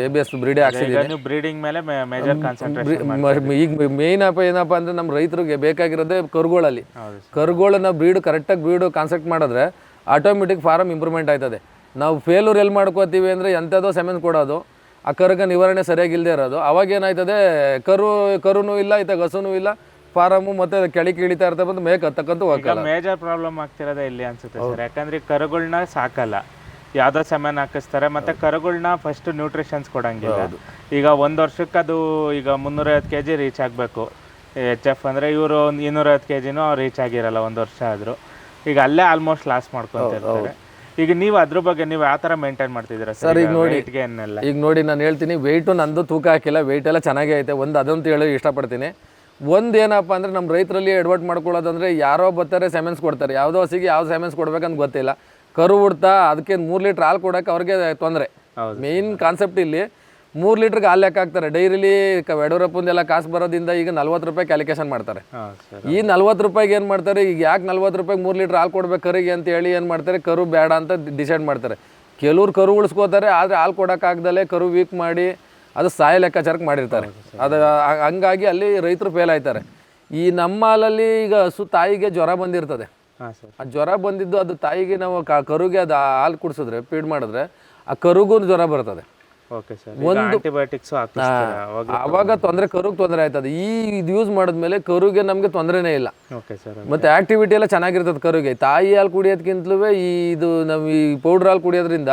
ಎ ಬಿ ಎಸ್ ಬ್ರೀಡೇ ಹಾಕ್ಸಿದ್ದೀನಿ ಈಗ ನೀವು ಬ್ರೀಡಿಂಗ್ ಮೇಲೆ ಮೇಜರ್ ಕಾನ್ಸಂಟ್ರೇಷನ್ ಈಗ ಮೇನ್ ಅಪ್ಪ ಏನಪ್ಪ ಅಂದ್ರೆ ನಮ್ಮ ರೈತರಿಗೆ ಬೇಕಾಗಿರೋದೇ ಕರುಗಳಲ್ಲಿ. ಕರುಗಳನ್ನ ಬ್ರೀಡ್ ಕರೆಕ್ಟಾಗಿ ಬ್ರೀಡ್ ಕಾನ್ಸೆಪ್ಟ್ ಮಾಡಿದ್ರೆ ಆಟೋಮೆಟಿಕ್ ಫಾರ್ಮ್ ಇಂಪ್ರೂವ್ಮೆಂಟ್ ಆಯ್ತದೆ. ನಾವು ಫೇಲೂರ್ ಎಲ್ಲಿ ಮಾಡ್ಕೋತೀವಿ ಅಂದ್ರೆ ಎಂಥದೋ ಸೆಮೆನ್ ಕೊಡೋದು ಆ ಕರ್ಗ ನಿವಾರಣೆ ಸರಿಯಾಗಿ ಇಲ್ಲದೆ ಇರೋದು. ಅವಾಗ ಏನಾಯ್ತದೆ ಕರು ಕರುನೂ ಇಲ್ಲ ಆಯ್ತಾ ಹಸುನೂ ಇಲ್ಲ ಫಾರಮು ಮತ್ತೆ ಕೆಳಗೆ ಇಳಿತಾ ಇರ್ತಾ ಬಂದು ಮೇಕ್ ಹತ್ತಕ್ಕಂತೂ ಮೇಜರ್ ಪ್ರಾಬ್ಲಮ್ ಆಗ್ತಿರೋದೇ ಇಲ್ಲಿ ಅನ್ಸುತ್ತೆ ಸರ್. ಯಾಕಂದ್ರೆ ಕರುಗಳನ್ನ ಸಾಕಲ್ಲ. ಯಾವ್ದೋ ಸೆಮೆನ್ ಹಾಕಿಸ್ತಾರೆ. ಮತ್ತೆ ಕರುಗಳನ್ನ ಫಸ್ಟ್ ನ್ಯೂಟ್ರಿಷನ್ಸ್ ಕೊಡಂಗಿಲ್ಲ. ಈಗ ಒಂದ್ ವರ್ಷಕ್ಕೆ ಅದು ಈಗ ಮುನ್ನೂರೈವತ್ತು ಕೆ ಜಿ ರೀಚ್ ಆಗಬೇಕು. ಎಚ್ ಎಫ್ ಅಂದ್ರೆ ಇವರು ಒಂದು ಇನ್ನೂರೈವತ್ತು ಕೆ ಜಿನೂ ರೀಚ್ ಆಗಿರಲ್ಲ ಒಂದ್ ವರ್ಷ ಆದ್ರೂ. ಈಗ ಅಲ್ಲೇ ಆಲ್ಮೋಸ್ಟ್ ಲಾಸ್ ಮಾಡ್ಕೊಂತಿರ್ತಾರೆ. ಈಗ ನೀವು ಅದ್ರ ಬಗ್ಗೆ ನೀವು ಯಾವ ಥರ ಮೇಂಟೈನ್ ಮಾಡ್ತಿದ್ದೀರಾ ಸರ್? ಈಗ ನೋಡಿ ಈಗ ನೋಡಿ ನಾನು ಹೇಳ್ತೀನಿ ವೆಯ್ಟು ನಂದು ತೂಕ ಹಾಕಿಲ್ಲ ವೆಯ್ಟ್ ಎಲ್ಲ ಚೆನ್ನಾಗೇ ಐತೆ. ಒಂದು ಅದಂತ ಹೇಳಿ ಇಷ್ಟಪಡ್ತೀನಿ. ಒಂದು ಏನಪ್ಪ ಅಂದರೆ ನಮ್ಮ ರೈತರಲ್ಲಿ ಎಡ್ವರ್ಟ್ ಮಾಡ್ಕೊಳ್ಳೋದಂದ್ರೆ ಯಾರೋ ಬರ್ತಾರೆ ಸೆಮೆನ್ಸ್ ಕೊಡ್ತಾರೆ. ಯಾವುದೋ ಹಸಿಗೆ ಯಾವ ಸೆಮೆನ್ಸ್ ಕೊಡ್ಬೇಕಂತ ಗೊತ್ತಿಲ್ಲ. ಕರು ಹುಡ್ತಾ ಅದಕ್ಕೆ ಮೂರು ಲೀಟ್ರ್ ಹಾಲು ಕೊಡೋಕೆ ಅವ್ರಿಗೆ ತೊಂದರೆ. ಮೇಯ್ನ್ ಕಾನ್ಸೆಪ್ಟ್ ಇಲ್ಲಿ ಮೂರು ಲೀಟ್ರ್ಗೆ ಹಾಲು ಲೆಕ್ಕ ಹಾಕ್ತಾರೆ? ಡೈರಿಲಿ ಯಡಿಯೂರಪ್ಪಂದೆಲ್ಲ ಕಾಸು ಬರೋದಿಂದ ಈಗ ನಲ್ವತ್ತು ರೂಪಾಯಿ ಕ್ಯಾಲ್ಕುಲೇಷನ್ ಮಾಡ್ತಾರೆ. ಈ ನಲ್ವತ್ತು ರೂಪಾಯಿಗೆ ಏನು ಮಾಡ್ತಾರೆ? ಈಗ ಯಾಕೆ ನಲ್ವತ್ತು ರೂಪಾಯಿಗೆ ಮೂರು ಲೀಟ್ರ್ ಹಾಲು ಕೊಡ್ಬೇಕು ಕರಿಗೆ ಅಂತ ಹೇಳಿ ಏನು ಮಾಡ್ತಾರೆ? ಕರು ಬೇಡ ಅಂತ ಡಿಸೈಡ್ ಮಾಡ್ತಾರೆ. ಕೆಲವ್ರು ಕರು ಉಳಿಸ್ಕೋತಾರೆ ಆದರೆ ಹಾಲು ಕೊಡೋಕ್ಕಾಗ್ದಲೇ ಕರು ವೀಕ್ ಮಾಡಿ ಅದು ಸಾಯ ಲೆಕ್ಕಾಚಾರಕ್ಕೆ ಮಾಡಿರ್ತಾರೆ. ಅದು ಹಂಗಾಗಿ ಅಲ್ಲಿ ರೈತರು ಫೇಲ್ ಆಯ್ತಾರೆ. ಈ ನಮ್ಮ ಹಾಲಲ್ಲಿ ಈಗ ಹಸು ತಾಯಿಗೆ ಜ್ವರ ಬಂದಿರ್ತದೆ. ಆ ಜ್ವರ ಬಂದಿದ್ದು ಅದು ತಾಯಿಗೆ ನಾವು ಕ- ಕರುಗೆ ಅದು ಹಾಲು ಕುಡಿಸಿದ್ರೆ ಫೀಡ್ ಮಾಡಿದ್ರೆ ಆ ಕರುಗೂ ಜ್ವರ ಬರ್ತದೆ. ಓಕೆ ಸರ್ ಈಗ ಆಂಟಿಬಯೋಟಿಕ್ಸು ಹಾಕಿಸ್ತೀರಾ ಅವಾಗ ಆವಾಗ ತೊಂದರೆ ಕರುಗೆ ತೊಂದರೆ ಆಯ್ತದೆ. ಈ ಇದು ಯೂಸ್ ಮಾಡಿದ್ಮೇಲೆ ಕರುಗೆ ನಮಗೆ ತೊಂದರೆನೇ ಇಲ್ಲ. ಓಕೆ ಸರ್ ಮತ್ತೆ ಆಕ್ಟಿವಿಟಿ ಎಲ್ಲ ಚೆನ್ನಾಗಿರ್ತದೆ ಕರುಗೆ. ತಾಯಿ ಹಾಲು ಕುಡಿಯೋದಕ್ಕಿಂತಲೂ ಈ ಇದು ನಾವು ಈ ಪೌಡರ್ ಹಾಲು ಕುಡಿಯೋದ್ರಿಂದ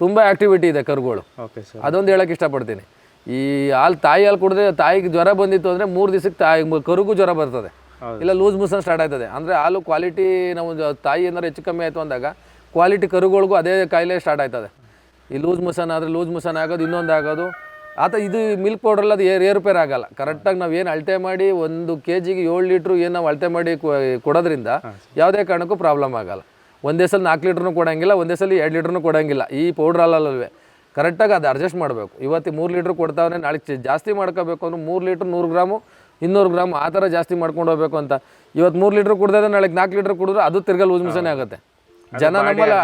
ತುಂಬಾ ಆಕ್ಟಿವಿಟಿ ಇದೆ ಕರುಗಳು. ಓಕೆ ಸರ್ ಅದೊಂದು ಹೇಳಕ್ಕೆ ಇಷ್ಟಪಡ್ತೀನಿ. ಈ ಹಾಲು ತಾಯಿ ಹಾಲು ಕುಡಿದ್ರೆ ತಾಯಿಗೆ ಜ್ವರ ಬಂದಿತ್ತು ಅಂದ್ರೆ ಮೂರು ದಿವಸಕ್ಕೆ ತಾಯಿ ಕರುಗೂ ಜ್ವರ ಬರ್ತದೆ. ಇಲ್ಲ ಲೂಸ್ ಮೋಷನ್ ಸ್ಟಾರ್ಟ್ ಆಯ್ತದೆ. ಅಂದರೆ ಹಾಲು ಕ್ವಾಲಿಟಿ ನಾವು ತಾಯಿ ಏನಾರು ಹೆಚ್ಚು ಕಮ್ಮಿ ಆಯಿತು ಅಂದಾಗ ಕ್ವಾಲಿಟಿ ಕರುಗಳಿಗೂ ಅದೇ ಕಾಯಿಲೆ ಸ್ಟಾರ್ಟ್ ಆಯ್ತದೆ. ಈ ಲೂಸ್ ಮೋಷನ್ ಆದರೆ ಲೂಸ್ ಮೋಷನ್ ಆಗೋದು ಇನ್ನೊಂದು ಆಗೋದು. ಆತ ಇದು ಮಿಲ್ಕ್ ಪೌಡ್ರಲ್ಲಿ ಅದು ಏರ್ ಏರುಪೇರ್ ಆಗಲ್ಲ. ಕರೆಕ್ಟಾಗಿ ನಾವು ಏನು ಅಳತೆ ಮಾಡಿ ಒಂದು ಕೆ ಜಿಗೆ ಏಳು ಲೀಟ್ರು ಏನು ನಾವು ಅಳತೆ ಮಾಡಿ ಕೊಡೋದ್ರಿಂದ ಯಾವುದೇ ಕಾರಣಕ್ಕೂ ಪ್ರಾಬ್ಲಮ್ ಆಗಲ್ಲ. ಒಂದೇ ಸಲ ನಾಲ್ಕು ಲೀಟ್ರ್ನು ಕೊಡೋಂಗಿಲ್ಲ ಒಂದೇ ಸಲ ಎರಡು ಲೀಟ್ರ್ನು ಕೊಡೋಂಗಿಲ್ಲ. ಈ ಪೌಡ್ರ್ ಹಾಲಲ್ಲವೇ ಕರೆಕ್ಟಾಗಿ ಅದು ಅಡ್ಜಸ್ಟ್ ಮಾಡಬೇಕು. ಇವತ್ತು ಮೂರು ಲೀಟ್ರ್ ಕೊಡ್ತಾವನೆ ನಾಳೆ ಜಾಸ್ತಿ ಮಾಡ್ಕೋಬೇಕು ಅಂದ್ರೆ ಮೂರು ಲೀಟ್ರ್ ನೂರು ಗ್ರಾಮು ಇನ್ನೂರು ಗ್ರಾಮ್ ಆ ಥರ ಜಾಸ್ತಿ ಮಾಡ್ಕೊಂಡು ಹೋಗ್ಬೇಕು ಅಂತ. ಇವತ್ತು ಮೂರು ಲೀಟ್ರ್ ಕುಡ್ದೆ ನಾಳೆ ನಾಲ್ಕು ಲೀಟ್ರ್ ಕುಡಿದ್ರೆ ಅದು ತಿರ್ಗಾ ಲೂಸ್ ಮಿಷನ್ ಆಗುತ್ತೆ. ಜನ ನಮ್ಮಲ್ಲ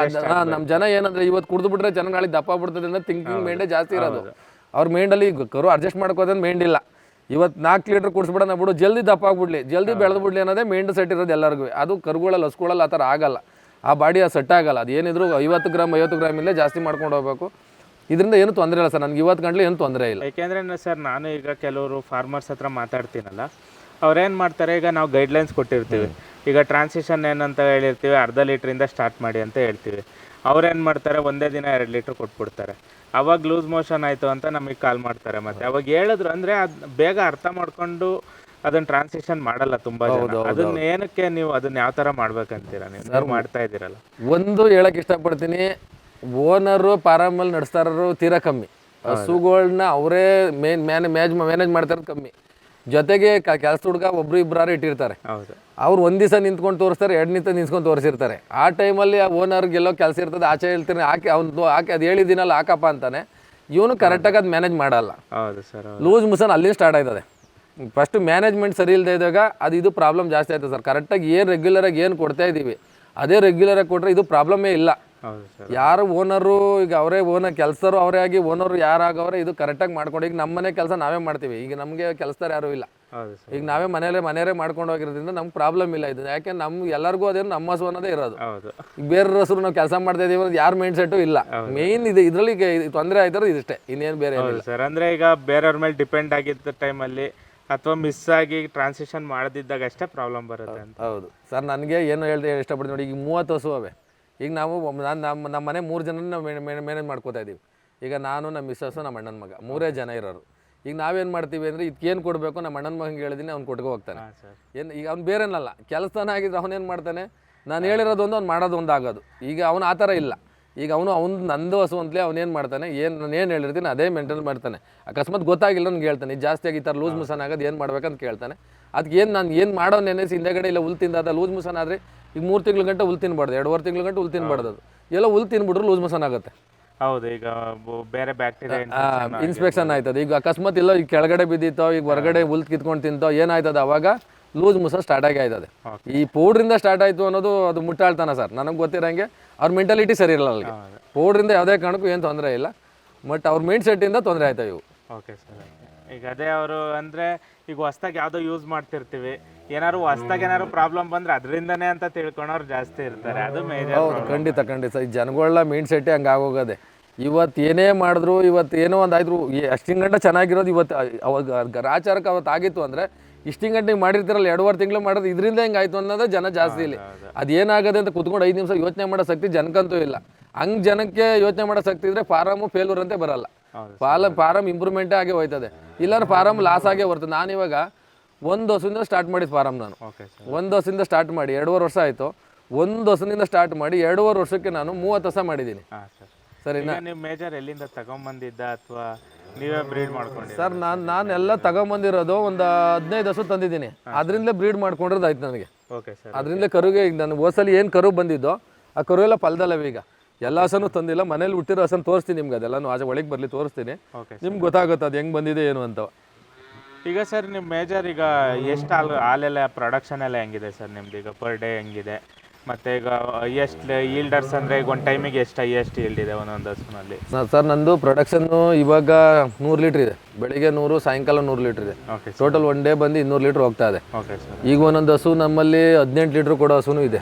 ನಮ್ಮ ಜನ ಏನಂದ್ರೆ ಇವತ್ತು ಕುಡಿದು ಬಿಟ್ರೆ ಜನ ನಾಳೆ ದಪ್ಪ ಬಿಡ್ತದೆ ಅನ್ನೋ ಥಿಂಕಿಂಗ್ ಮೈಂಡೇ ಜಾಸ್ತಿ ಇರೋದು. ಅವ್ರ ಮೈಂಡಲ್ಲಿ ಕರು ಅಡ್ಜಸ್ಟ್ ಮಾಡ್ಕೋದ್ರೆ ಮೈಂಡ್ ಇಲ್ಲ. ಇವತ್ತು ನಾಲ್ಕು ಲೀಟ್ರ್ ಕುಡಿಸ್ಬಿಡೋಣ ಬಿಡು ಜಲ್ದಿ ದಪ್ಪ ಆಗ್ಬಿಡ್ಲಿ ಜಲ್ದಿ ಬೆಳೆದು ಬಿಡ್ಲಿ ಅನ್ನೋದೇ ಮೈಂಡ್ ಸೆಟ್ ಇರೋದು ಎಲ್ಲರಿಗೂ. ಅದು ಕರುಗಳಲ್ಲಿ ಲಸ್ಕೊಳ್ಳಲ್ಲ ಆ ಥರ ಆಗಲ್ಲ. ಆ ಬಾಡಿ ಅದು ಸೆಟ್ ಆಗಲ್ಲ ಅದೇನಿದ್ರು ಐವತ್ತು ಗ್ರಾಮ್ ಐವತ್ತು ಗ್ರಾಮ್ ಇಲ್ಲೇ ಜಾಸ್ತಿ ಮಾಡ್ಕೊಂಡು ಹೋಗ್ಬೇಕು. ಇದರಿಂದ ಏನು ತೊಂದರೆ ಇಲ್ಲ ಸರ್. ನನಗೆ ಇವತ್ತು ಗಂಟಲೆ ಏನು ತೊಂದರೆ ಇಲ್ಲ. ಯಾಕೆಂದ್ರೆ ಸರ್ ನಾನು ಈಗ ಕೆಲವರು ಫಾರ್ಮರ್ಸ್ ಹತ್ರ ಮಾತಾಡ್ತೀನಲ್ಲ ಅವ್ರೇನು ಮಾಡ್ತಾರೆ ಈಗ ನಾವು ಗೈಡ್ಲೈನ್ಸ್ ಕೊಟ್ಟಿರ್ತೀವಿ. ಈಗ ಟ್ರಾನ್ಸಿಷನ್ ಏನಂತ ಹೇಳಿರ್ತೀವಿ ಅರ್ಧ ಲೀಟ್ರಿಂದ ಸ್ಟಾರ್ಟ್ ಮಾಡಿ ಅಂತ ಹೇಳ್ತೀವಿ. ಅವ್ರೇನು ಮಾಡ್ತಾರೆ ಒಂದೇ ದಿನ ಎರಡು ಲೀಟ್ರ್ ಕೊಟ್ಬಿಡ್ತಾರೆ. ಅವಾಗ ಲೂಸ್ ಮೋಷನ್ ಆಯಿತು ಅಂತ ನಮಗೆ ಕಾಲ್ ಮಾಡ್ತಾರೆ ಮತ್ತೆ. ಅವಾಗ ಹೇಳಿದ್ರು ಅಂದರೆ ಅದು ಬೇಗ ಅರ್ಥ ಮಾಡ್ಕೊಂಡು ಅದನ್ನ ಟ್ರಾನ್ಸಿಷನ್ ಮಾಡಲ್ಲ ತುಂಬಾ ಜನ. ಅದನ್ನ ಏನಕ್ಕೆ ನೀವು ಅದನ್ನ ಯಾವ ತರ ಮಾಡ್ಬೇಕಂತೀರಾ? ನೀವು ನೀವು ಮಾಡ್ತಾ ಇದ್ದೀರಲ್ಲ. ಒಂದು ಹೇಳಕ್ ಇಷ್ಟಪಡ್ತೀನಿ ಓನರು ಪಾರಾಮಲ್ಲಿ ನಡೆಸ್ತಾರರು ತೀರಾ ಕಮ್ಮಿ. ಹಸುಗಳನ್ನ ಅವರೇ ಮೇನ್ ಮ್ಯಾನ್ ಮ್ಯಾಜ್ ಮ್ಯಾನೇಜ್ ಮಾಡ್ತಾರೆ ಕಮ್ಮಿ. ಜೊತೆಗೆ ಕೆಲಸ ಹುಡುಗ ಒಬ್ರು ಇಬ್ಬರಾರು ಇಟ್ಟಿರ್ತಾರೆ. ಅವ್ರು ಒಂದ್ ದಿವಸ ನಿಂತ್ಕೊಂಡು ತೋರಿಸ್ತಾರೆ ಎರಡು ನಿಂತ ನಿಂತ್ಕೊಂಡು ತೋರಿಸಿರ್ತಾರೆ. ಆ ಟೈಮಲ್ಲಿ ಆ ಓನರ್ಗೆ ಎಲ್ಲೋ ಕೆಲಸ ಇರ್ತದೆ ಆಚೆ ಹೇಳ್ತೀನಿ ಹಾಕಿ ಅವ್ನು ಹಾಕಿ ಅದು ಹೇಳಿದ್ದೀನಲ್ಲ ಹಾಕಪ್ಪ ಅಂತಾನೆ. ಇವನು ಕರೆಕ್ಟಾಗಿ ಅದು ಮ್ಯಾನೇಜ್ ಮಾಡಲ್ಲ. ಹೌದು ಸರ್ ಲೂಸ್ ಮುಸನ್ ಅಲ್ಲಿ ಸ್ಟಾರ್ಟ್ ಆಯ್ತದೆ ಫಸ್ಟ್ ಮ್ಯಾನೇಜ್ಮೆಂಟ್ ಸರಿ ಇಲ್ಲದೆ ಇದ್ದಾಗ ಅದು ಇದು ಪ್ರಾಬ್ಲಮ್ ಜಾಸ್ತಿ ಆಯ್ತದೆ ಸರ್. ಕರೆಕ್ಟಾಗಿ ಏನು ರೆಗ್ಯುಲರಾಗಿ ಏನು ಕೊಡ್ತಾ ಇದ್ದೀವಿ ಅದೇ ರೆಗ್ಯುಲರಾಗಿ ಕೊಟ್ಟರೆ ಇದು ಪ್ರಾಬ್ಲಮೇ ಇಲ್ಲ. ಯಾರು ಓನರು ಈಗ ಅವರೇ ಓನರ್ ಕೆಲಸರು ಅವರೇ ಆಗಿ ಓನರು ಯಾರಾಗವ್ರೆ ಇದು ಕರೆಕ್ಟಾಗಿ ಮಾಡ್ಕೊಂಡು ಈಗ ನಮ್ಮನೆ ಕೆಲಸ ನಾವೇ ಮಾಡ್ತೀವಿ. ಈಗ ನಮಗೆ ಕೆಲಸದಾರ ಯಾರು ಇಲ್ಲ. ಈಗ ನಾವೇ ಮನೇಲೆ ಮನೆಯೇ ಮಾಡ್ಕೊಂಡು ಹೋಗಿರೋದ್ರಿಂದ ನಮ್ಗೆ ಪ್ರಾಬ್ಲಮ್ ಇಲ್ಲ ಇದು. ಯಾಕೆ ನಮ್ಗೆ ಎಲ್ಲರಿಗೂ ಅದೇನು ನಮ್ಮ ಹಸು ಅನ್ನೋದೇ ಇರೋದು. ಬೇರೆ ಹಸರು ನಾವು ಕೆಲಸ ಮಾಡ್ತಾ ಇದೀವಿ ಯಾರು ಮೈಂಡ್ ಸೆಟ್ಟು ಇಲ್ಲ. ಮೇನ್ ಇದು ಇದರಲ್ಲಿ ತೊಂದರೆ ಆಯ್ತಾರೋ ಇದಿಷ್ಟೇ ಇನ್ನೇನು ಬೇರೆ ಸರ್ ಅಂದ್ರೆ ಈಗ ಬೇರೆಯವ್ರ ಮೇಲೆ ಡಿಪೆಂಡ್ ಆಗಿದ್ದ ಟೈಮಲ್ಲಿ ಅಥವಾ ಮಿಸ್ ಆಗಿ ಟ್ರಾನ್ಸಿಷನ್ ಮಾಡದಿದ್ದಾಗ ಅಷ್ಟೇ ಪ್ರಾಬ್ಲಮ್ ಬರುತ್ತೆ ಅಂತ. ಹೌದು. ಸರ್ ನನಗೆ ಏನು ಹೇಳ್ದೆ ಇಷ್ಟಪಡ್ತೀನಿ ನೋಡಿ ಈಗ ಮೂವತ್ತು ಹಸು ಅವೆ. ಈಗ ನಾವು ನಾನು ನಮ್ಮ ನಮ್ಮ ಮನೆ ಮೂರು ಜನ ನಾವು ಮ್ಯಾನೇಜ್ ಮಾಡ್ಕೋತಾ ಇದ್ದೀವಿ ಈಗ ನಾನು ನಮ್ಮ ಮಿಸ್ಸಸ್ಸು ನಮ್ಮ ಅಣ್ಣನ ಮಗ. ಮೂರೇ ಜನ ಇರೋರು. ಈಗ ನಾವೇನು ಮಾಡ್ತೀವಿ ಅಂದರೆ ಇದಕ್ಕೇನು ಕೊಡಬೇಕು? ನಮ್ಮ ಅಣ್ಣನ ಮಗಂಗೆ ಹೇಳಿದ್ದೀನಿ ಅವ್ನು ಕೊಟ್ಕೋ ಹೋಗ್ತಾನೆ. ಏನು ಈಗ ಅವ್ನು ಬೇರೆನಲ್ಲ. ಕೆಲಸನ ಆಗಿದ್ರೆ ಅವನೇನು ಮಾಡ್ತಾನೆ? ನಾನು ಹೇಳಿರೋದೊಂದು ಅವ್ನು ಮಾಡೋದೊಂದು ಆಗೋದು ಈಗ ಅವನು ಆ ಥರ ಇಲ್ಲ. ಈಗ ಅವನು ಅವ್ನು ನಂದು ಹಸು ಅಂತಲೇ ಅವನೇನು ಮಾಡ್ತಾನೆ ಏನು ನಾನು ಏನು ಹೇಳಿರ್ತೀನಿ ಅದೇ ಮೇಂಟೈನ್ ಮಾಡ್ತಾನೆ. ಅಕಸ್ಮಾತ್ ಗೊತ್ತಾಗಿಲ್ಲ ನನಗೆ ಹೇಳ್ತಾನೆ ಇದು ಜಾಸ್ತಿ ಆಗಿ ಈ ಥರ ಲೂಸ್ ಮುಸನ್ ಆಗೋದು ಏನು ಮಾಡ್ಬೇಕಂತ ಕೇಳ್ತಾನೆ. ಅದಕ್ಕೆ ಏನು ನಾನು ಏನು ಮಾಡೋ ನೆನೆಸಿ ಹಿಂದೆಗಡೆ ಇಲ್ಲ ಹುಲ್ ತಿಂದಾದ ಲೂಸ್ ಮುಸನ್ ಆದರೆ ಈಗ ಮೂರು ತಿಂಗಳ ಗಂಟೆ ಹುಲ್ ತಿನ್ಬಾರ್ದು ಎರಡುವರೆ ತಿಂಗಳ ಗಂಟೆ ಹುಲ್ ತಿನ್ಬಾರ್ದು ಅದು. ಎಲ್ಲ ಹುಲ್ ತಿನ್ಬಿಟ್ರು ಲೂಸ್ ಮುಸನ್ ಆಗುತ್ತೆ. ಹೌದು ಈಗ ಬೇರೆ ಬ್ಯಾಕ್ಟೀರಿಯಾ ಇನ್ಸ್ಪೆಕ್ಷನ್ ಆಯ್ತದೆ. ಈಗ ಅಕಸ್ಮಾತ್ ಇಲ್ಲ ಈಗ ಕೆಳಗಡೆ ಬಿದ್ದಿತ್ತೋ ಈಗ ಹೊರಗಡೆ ಹುಲ್ ಕಿತ್ಕೊಂಡು ತಿಂತೋ ಏನಾಯ್ತದ ಅವಾಗ? ಲೂಸ್ ಮುಸ ಸ್ಟಾರ್ಟ್ ಆಗಿ ಆಯ್ತದೆ. ಈ ಪೌಡ್ರಿಂದ ಸ್ಟಾರ್ಟ್ ಆಯ್ತು ಅನ್ನೋದು ಅದು ಮುಟ್ಟಾಳ್ತಾನ ಸರ್ ನನಗೆ ಗೊತ್ತಿರೋಂಗೆ ಅವ್ರ ಮೆಂಟಾಲಿಟಿ ಸರಿ ಇರಲ್ಲ ಅಲ್ಲಿಗೆ ಪೌಡ್ರಿಂದ ಯಾವುದೇ ಕಾರಣಕ್ಕೂ ಏನು ತೊಂದರೆ ಇಲ್ಲ. ಬಟ್ ಅವ್ರ ಮೈಂಡ್ ಸೆಟ್ಟಿಂದ ತೊಂದರೆ ಆಯ್ತಾವೆ ಇವು. ಓಕೆ ಸರ್ ಈಗ ಅದೇ ಅವರು ಅಂದ್ರೆ ಈಗ ಹೊಸ್ದಾಗಿ ಯಾವುದೋ ಯೂಸ್ ಮಾಡ್ತಿರ್ತೀವಿ. ಏನಾದ್ರು ಹೊಸ್ದಾಗಿ ಏನಾದ್ರು ಪ್ರಾಬ್ಲಮ್ ಬಂದ್ರೆ ಅದರಿಂದನೇ ಅಂತ ತಿಳ್ಕೊಳೋರು ಜಾಸ್ತಿ ಇರ್ತಾರೆ. ಅದು ಮೇಜರ್ ಹೌದು ಖಂಡಿತ ಖಂಡಿತ. ಈ ಜನಗಳ ಮೈಂಡ್ ಸೆಟ್ ಹಂಗೆ ಆಗೋಗದೆ. ಇವತ್ತು ಏನೇ ಮಾಡಿದ್ರು ಇವತ್ತು ಏನೋ ಒಂದು ಆಯ್ತು ಅಷ್ಟಿನ ಗಂಟೆ ಚೆನ್ನಾಗಿರೋದು ಇವತ್ತು ಅವಾಗ ಗ್ರಾಚಾರಕ್ಕೆ ಅವತ್ತು ಆಗಿತ್ತು ಅಂದರೆ ಇಷ್ಟಿನ ಗಂಟೆಗೆ ಮಾಡಿರ್ತೀರಲ್ಲ ಎರಡುವರೆ ತಿಂಗಳು ಮಾಡೋದು ಇದರಿಂದ ಹೆಂಗೆ ಆಯಿತು ಅನ್ನೋದು ಜನ ಜಾಸ್ತಿ ಇಲ್ಲಿ. ಅದೇನಾಗದೆ ಅಂತ ಕುತ್ಕೊಂಡು ಐದು ನಿಮಿಷ ಯೋಚನೆ ಮಾಡೋ ಶಕ್ತಿ ಜನಕ್ಕಂತೂ ಇಲ್ಲ. ಹಂಗೆ ಜನಕ್ಕೆ ಯೋಚನೆ ಮಾಡೋ ಶಕ್ತಿ ಇದ್ರೆ ಫಾರಮು ಫೇಲ್ಯೂರ್ ಅಂತ ಬರಲ್ಲ. ಫಾರಂ ಫಾಲ ಫಾರಮ್ ಇಂಪ್ರೂವ್ಮೆಂಟೇ ಆಗೇ ಹೋಯ್ತದೆ. ಇಲ್ಲಾಂದ್ರೆ ಫಾರಮ್ ಲಾಸ್ ಆಗೇ ಬರ್ತದೆ ನಾನಿವಾಗ ಒಂದು ವರ್ಷದಿಂದ ಸ್ಟಾರ್ಟ್ ಮಾಡಿದ ಫಾರಮ್ ನಾನು. ಒಂದು ವರ್ಷದಿಂದ ಸ್ಟಾರ್ಟ್ ಮಾಡಿ ಎರಡೂವರೆ ವರ್ಷ ಆಯಿತು. ಒಂದು ವರ್ಷದಿಂದ ಸ್ಟಾರ್ಟ್ ಮಾಡಿ ಎರಡೂವರೆ ವರ್ಷಕ್ಕೆ ನಾನು ಮೂವತ್ತು ವರ್ಷ ಮಾಡಿದ್ದೀನಿ. ಸರಿ ಸರ್. ಸರಿನಾ? ನೀವು ಮೇಜರ್ ಎಲ್ಲಿಂದ ತಗೊಂಬಂದಿದ್ದ ಅಥವಾ ನೀವೇ ಬ್ರೀಡ್ ಮಾಡ್ಕೊಂಡು ಸರ್ ನಾನು ನಾನು ಎಲ್ಲ ತಗೊಂಬಂದಿರೋದು ಒಂದು ಹದಿನೈದು ಹಸು ತಂದಿದ್ದೀನಿ. ಅದರಿಂದಲೇ ಬ್ರೀಡ್ ಮಾಡ್ಕೊಂಡಿರೋದು ಆಯ್ತು ನನಗೆ. ಓಕೆ ಸರ್ ಅದರಿಂದ ಕರುಗೆ ಈಗ ನಾನು ಹೋಸಲಿ ಏನು ಕರು ಬಂದಿದ್ದು ಆ ಕರು ಎಲ್ಲ ಫಲದಲ್ಲವೆ ಈಗ. ಎಲ್ಲ ಹಸನು ತಂದಿಲ್ಲ ಮನೇಲಿ ಹುಟ್ಟಿರೋ ಹಸನ್ ತೋರಿಸ್ತೀನಿ ನಿಮ್ಗೆ ಅದೆಲ್ಲ ಆಚೆ ಒಳಗೆ ಬರಲಿ ತೋರಿಸ್ತೀನಿ. ಓಕೆ ನಿಮ್ಗೆ ಗೊತ್ತಾಗುತ್ತೆ ಅದು ಹೆಂಗೆ ಬಂದಿದೆ ಏನು ಅಂತ. ಈಗ ಸರ್ ನಿಮ್ಮ ಮೇಜರ್ ಈಗ ಎಷ್ಟು ಹಾಲು ಹಾಲೆಲ್ಲ ಪ್ರೊಡಕ್ಷನ್ ಎಲ್ಲ ಹೆಂಗಿದೆ ಸರ್ ನಿಮ್ದು? ಈಗ ಪರ್ ಡೇ ಹೆಂಗಿದೆ? ಮತ್ತು ಈಗ ಹೈಯೆಸ್ಟ್ ಈಲ್ಡರ್ಸ್ ಅಂದ್ರೆ ಈಗ ಒಂದು ಟೈಮಿಗೆ ಎಷ್ಟು ಹೈಯೆಸ್ಟ್ ಈಲ್ಡ್ ಇದೆ ಒಂದೊಂದು ಹಸುನಲ್ಲಿ? ಸರ್ ನಂದು ಪ್ರೊಡಕ್ಷನ್ ಇವಾಗ ನೂರು ಲೀಟರ್ ಇದೆ. ಬೆಳಿಗ್ಗೆ ನೂರು ಸಾಯಂಕಾಲ ನೂರು ಲೀಟರ್ ಇದೆ. ಓಕೆ ಟೋಟಲ್ ಒನ್ ಡೇ ಬಂದು ಇನ್ನೂರು ಲೀಟರ್ ಹೋಗ್ತಾ ಇದೆ. ಓಕೆ ಸರ್ ಈಗ ಒಂದೊಂದು ಹಸು ನಮ್ಮಲ್ಲಿ ಹದಿನೆಂಟು ಲೀಟರ್ ಕೊಡೋ ಹಸುನು ಇದೆ.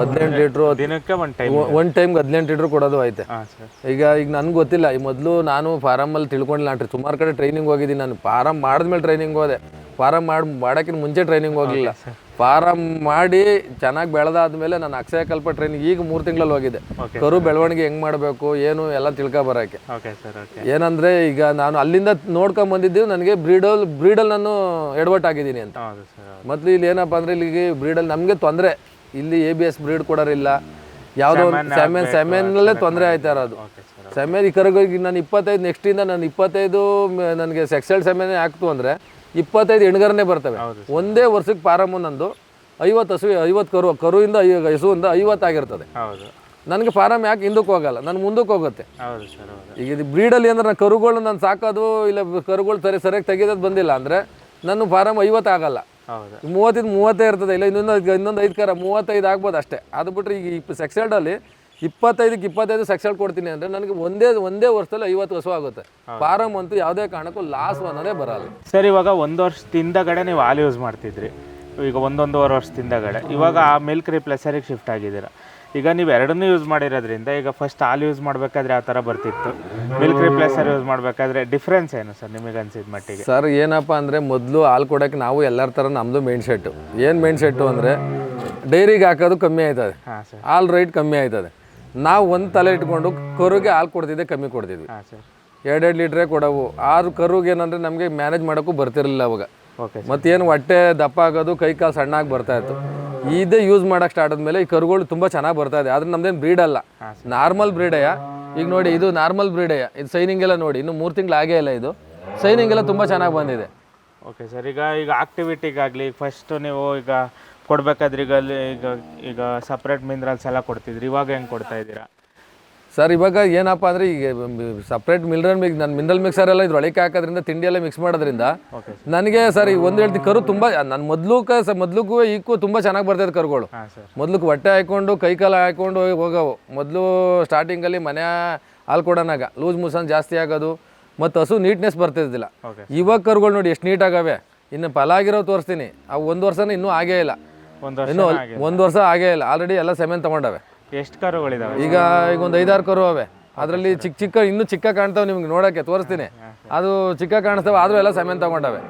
ಹದಿನೆಂಟು ಲೀಟ್ರು ದಿನಕ್ಕೆ ಒಂದು ಟೈಮ್ ಒನ್ ಟೈಮ್ಗೆ ಹದಿನೆಂಟು ಲೀಟ್ರ್ ಕೊಡೋದು ಐತೆ. ಹಾಂ ಸರ್ ಈಗ ಈಗ ನನಗೆ ಗೊತ್ತಿಲ್ಲ. ಈ ಮೊದಲು ನಾನು ಫಾರಮಲ್ಲಿ ತಿಳ್ಕೊಂಡಿಲ್ಲ. ಸುಮಾರು ಕಡೆ ಟ್ರೈನಿಂಗ್ ಹೋಗಿದ್ದೀನಿ. ನಾನು ಫಾರಮ್ ಮಾಡಿದ್ಮೇಲೆ ಟ್ರೈನಿಂಗ್ ಹೋದೆ. ಫಾರಮ್ ಮಾಡಿ ಮಾಡೋಕ್ಕಿಂತ ಮುಂಚೆ ಟ್ರೈನಿಂಗ್ ಹೋಗಲಿಲ್ಲ. ಫಾರಮ್ ಮಾಡಿ ಚೆನ್ನಾಗಿ ಬೆಳೆದಾದ್ಮೇಲೆ ನಾನು ಅಕ್ಷಯ ಕಲ್ಪ ಟ್ರೈನಿಂಗ್ ಈಗ ಮೂರು ತಿಂಗಳಲ್ಲಿ ಹೋಗಿದ್ದೆ ಕರು ಬೆಳವಣಿಗೆ ಹೆಂಗೆ ಮಾಡಬೇಕು ಏನು ಎಲ್ಲ ತಿಳ್ಕೊ ಬರೋಕ್ಕೆ ಓಕೆ ಸರ್ ಓಕೆ ಏನಂದ್ರೆ ಈಗ ನಾನು ಅಲ್ಲಿಂದ ನೋಡ್ಕೊಂಡ್ ನನಗೆ ಬ್ರೀಡಲ್ ಬ್ರೀಡಲ್ ನಾನು ಎಡವಟ್ ಆಗಿದ್ದೀನಿ ಅಂತ. ಮೊದಲು ಇಲ್ಲಿ ಏನಪ್ಪ ಅಂದ್ರೆ ಇಲ್ಲಿ ಬ್ರೀಡಲ್ಲಿ ನಮಗೆ ತೊಂದರೆ. ಇಲ್ಲಿ ಎ ಬಿ ಎಸ್ ಬ್ರೀಡ್ ಕೊಡೋರಿಲ್ಲ. ಯಾವುದೋ ಒಂದು ಸೆಮೆನ್ ಸೆಮೆನ್ನಲ್ಲೇ ತೊಂದರೆ ಆಯ್ತಾ ಇರೋದು. ಈ ಕರೆಗೋಗಿ ನಾನು ಇಪ್ಪತ್ತೈದು ನೆಕ್ಸ್ಟಿಂದ ನಾನು ಇಪ್ಪತ್ತೈದು ನನಗೆ ಸೆಕ್ಸಲ್ ಸೆಮೆನೇ ಹಾಕ್ತು ಅಂದರೆ ಇಪ್ಪತ್ತೈದು ಎಣ್ಗರನೇ ಬರ್ತವೆ. ಒಂದೇ ವರ್ಷಕ್ಕೆ ಪಾರಮ್ಮು ನಂದು ಐವತ್ತು ಹಸು ಐವತ್ತು ಕರು ಕರುವಿಂದ ಹಸುವಿಂದ ಐವತ್ತು ಆಗಿರ್ತದೆ. ನನಗೆ ಫಾರಮ್ ಯಾಕೆ ಹಿಂದಕ್ಕೆ ಹೋಗಲ್ಲ? ನಾನು ಮುಂದಕ್ಕೆ ಹೋಗುತ್ತೆ. ಈಗ ಇದು ಬ್ರೀಡಲ್ಲಿ ಅಂದ್ರೆ ನಾನು ಕರುಗಳು ನಾನು ಸಾಕೋದು ಇಲ್ಲ ಕರುಗಳು ಸರಿ ಸರಿಯಾಗಿ ತೆಗೆಯೋದು ಬಂದಿಲ್ಲ ಅಂದರೆ ನನ್ನ ಫಾರಮ್ ಐವತ್ತು ಆಗಲ್ಲ. ಮೂವತ್ತಿಂದ ಮೂವತ್ತೇ ಇರ್ತದೆ. ಇಲ್ಲ ಇನ್ನೊಂದು ಇನ್ನೊಂದು ಐದು ಕರ ಮೂವತ್ತೈದು ಆಗ್ಬೋದು ಅಷ್ಟೇ. ಅದು ಬಿಟ್ಟರೆ ಈಗ ಇಪ್ಪ ಸೆಕ್ಸೆಲ್ಡಲ್ಲಿ ಇಪ್ಪತ್ತೈದಕ್ಕೆ ಇಪ್ಪತ್ತೈದು ಸಕ್ಸೆಲ್ ಕೊಡ್ತೀನಿ ಅಂದರೆ ನನಗೆ ಒಂದೇ ಒಂದೇ ವರ್ಷದಲ್ಲಿ ಐವತ್ತು ವರ್ಷ ಆಗುತ್ತೆ. ಫಾರಮ್ ಅಂತೂ ಯಾವುದೇ ಕಾರಣಕ್ಕೂ ಲಾಸ್ ಅನ್ನೋದೇ ಬರಲ್ಲ. ಸರ್ ಇವಾಗ ಒಂದು ವರ್ಷದಿಂದಗಡೆ ನೀವು ಹಾಲು ಯೂಸ್ ಮಾಡ್ತಿದ್ರಿ. ಈಗ ಒಂದೊಂದೂವರೆ ವರ್ಷದಿಂದಗಡೆ ಇವಾಗ ಆ ಮಿಲ್ಕ್ ರಿಪ್ಲೇಸರಿಗೆ ಶಿಫ್ಟ್ ಆಗಿದ್ದೀರಾ. ಈಗ ನೀವು ಎರಡನ್ನೂ ಯೂಸ್ ಮಾಡಿರೋದ್ರಿಂದ ಈಗ ಫಸ್ಟ್ ಹಾಲು ಯೂಸ್ ಮಾಡಬೇಕಾದ್ರೆ ಯಾವ ಥರ ಬರ್ತಿತ್ತು. ಮಿಲ್ಕ್ ರಿಪ್ಲೇಸರ್ ಯೂಸ್ ಮಾಡಬೇಕಾದ್ರೆ ಡಿಫ್ರೆನ್ಸ್ ಏನು ಸರ್ ನಿಮಗೆ ಅನ್ಸಿದ ಮಟ್ಟಿಗೆ? ಸರ್ ಏನಪ್ಪ ಅಂದರೆ ಮೊದಲು ಹಾಲು ಕೊಡೋಕ್ಕೆ ನಾವು ಎಲ್ಲರ ಥರ ನಮ್ಮದು ಮೇನ್ ಸೆಟ್ಟು ಏನು ಮೇನ್ ಸೆಟ್ಟು ಅಂದರೆ ಡೈರಿಗೆ ಹಾಕೋದು ಕಮ್ಮಿ ಆಯ್ತದೆ. ಹಾಲು ರೈಟ್ ಕಮ್ಮಿ ಆಯ್ತದೆ. ನಾವು ಒಂದು ತಲೆ ಇಟ್ಕೊಂಡು ಕರುಗೆ ಹಾಲು ಕೊಡ್ತಿದ್ದೆ ಕಮ್ಮಿ ಕೊಡ್ತಿದ್ವಿ. ಹಾಂ ಸರ್. ಎರಡೆರಡು ಲೀಟ್ರೇ ಕೊಡವು. ಆರು ಕರುಗೆ ಏನಂದ್ರೆ ನಮಗೆ ಮ್ಯಾನೇಜ್ ಮಾಡೋಕ್ಕೂ ಬರ್ತಿರಲಿಲ್ಲ ಅವಾಗ. ಓಕೆ ಮತ್ತೇನು ಹೊಟ್ಟೆ ದಪ್ಪ ಆಗೋದು ಕೈ ಕಾಲು ಸಣ್ಣ ಆಗಿ ಬರ್ತಾ ಇತ್ತು. ಇದೇ ಯೂಸ್ ಮಾಡೋಕೆ ಸ್ಟಾರ್ಟ್ ಆದಮೇಲೆ ಈ ಕರುಗಳು ತುಂಬ ಚೆನ್ನಾಗಿ ಬರ್ತಾ ಇದೆ. ಆದ್ರೆ ನಮ್ದೇನು ಬ್ರೀಡ್ ಅಲ್ಲ. ನಾರ್ಮಲ್ ಬ್ರೀಡಯ್ಯ ಈಗ ನೋಡಿ ಇದು ನಾರ್ಮಲ್ ಬ್ರೀಡಯ್ಯ ಇದು ಸೈನಿಂಗ್ ಎಲ್ಲ ನೋಡಿ ಇನ್ನು ಮೂರು ತಿಂಗಳು ಆಗೇ ಇಲ್ಲ ಇದು. ಸೈನಿಂಗ್ ಎಲ್ಲ ತುಂಬ ಚೆನ್ನಾಗಿ ಬಂದಿದೆ. Okay sir. ಈಗ ಈಗ ಆಕ್ಟಿವಿಟಿಗಾಗಲಿ ಫಸ್ಟ್ ನೀವು ಈಗ ಕೊಡ್ಬೇಕಾದ್ರೆ ಈಗ ಅಲ್ಲಿ ಈಗ ಈಗ ಸಪ್ರೇಟ್ ಮಿನರಲ್ಸ್ ಎಲ್ಲ ಕೊಡ್ತಿದ್ರಿ. ಇವಾಗ ಹೆಂಗೆ ಕೊಡ್ತಾ ಇದ್ದೀರಾ? ಸರ್ ಇವಾಗ ಏನಪ್ಪ ಅಂದರೆ ಈಗ ಸಪ್ರೇಟ್ ಮಿನರಲ್ ಮಿಕ್ಸ್ ನಾನು ಮಿನರಲ್ ಮಿಕ್ಸರ್ ಎಲ್ಲ ಇದ್ರೊಳಗೆ ಹಾಕೋದ್ರಿಂದ ತಿಂಡಿ ಎಲ್ಲ ಮಿಕ್ಸ್ ಮಾಡೋದ್ರಿಂದ ನನಗೆ ಸರ್ ಈಗ ಒಂದು ಹೇಳ್ತೀನಿ ಕರು ತುಂಬ ನನ್ನ ಮೊದಲು ಕ ಸ ಮೊದಲಿಗೂ ಈಗೂ ತುಂಬ ಚೆನ್ನಾಗಿ ಬರ್ತೈತೆ ಕರುಗಳು. ಮೊದಲು ಹೊಟ್ಟೆ ಹಾಕೊಂಡು ಕೈ ಕಾಲು ಹೋಗಿ ಹೋಗವು. ಮೊದಲು ಸ್ಟಾರ್ಟಿಂಗಲ್ಲಿ ಮನೆ ಹಾಲು ಕೊಡೋನಾಗ ಲೂಸ್ ಮುಸನ್ ಜಾಸ್ತಿ ಆಗೋದು ಮತ್ತು ಹಸು ನೀಟ್ನೆಸ್ ಬರ್ತಿದ್ದಿಲ್ಲ ಇವಾಗ ಕರುಗಳು ನೋಡಿ ಎಷ್ಟು ನೀಟಾಗವೆ ಇನ್ನು ಫಲ ಆಗಿರೋ ತೋರಿಸ್ತೀನಿ. ಆ ಒಂದು ವರ್ಷನೂ ಇನ್ನೂ ಆಗೇ ಇಲ್ಲ. ಇನ್ನೂ ಒಂದು ವರ್ಷ ಆಗೇ ಇಲ್ಲ. ಆಲ್ರೆಡಿ ಎಲ್ಲ ಸೆಮೆನ್ ತಗೊಂಡವೆ. ಎಷ್ಟು ಕರುಗಳಿದಾವೆ? ಈಗ ಈಗ ಒಂದು ಐದಾರು ಕರು ಅವೆ. ಅದರಲ್ಲಿ ಚಿಕ್ಕ ಚಿಕ್ಕ ಇನ್ನೂ ಚಿಕ್ಕ ಕಾಣ್ತಾವೆ ನಿಮ್ಗೆ ನೋಡೋಕ್ಕೆ ತೋರಿಸ್ತೀನಿ. ಅದು ಚಿಕ್ಕ ಕಾಣಿಸ್ತಾವೆ ಆದರೂ ಎಲ್ಲ ಸೆಮೆನ್ ತೊಗೊಂಡವೆ.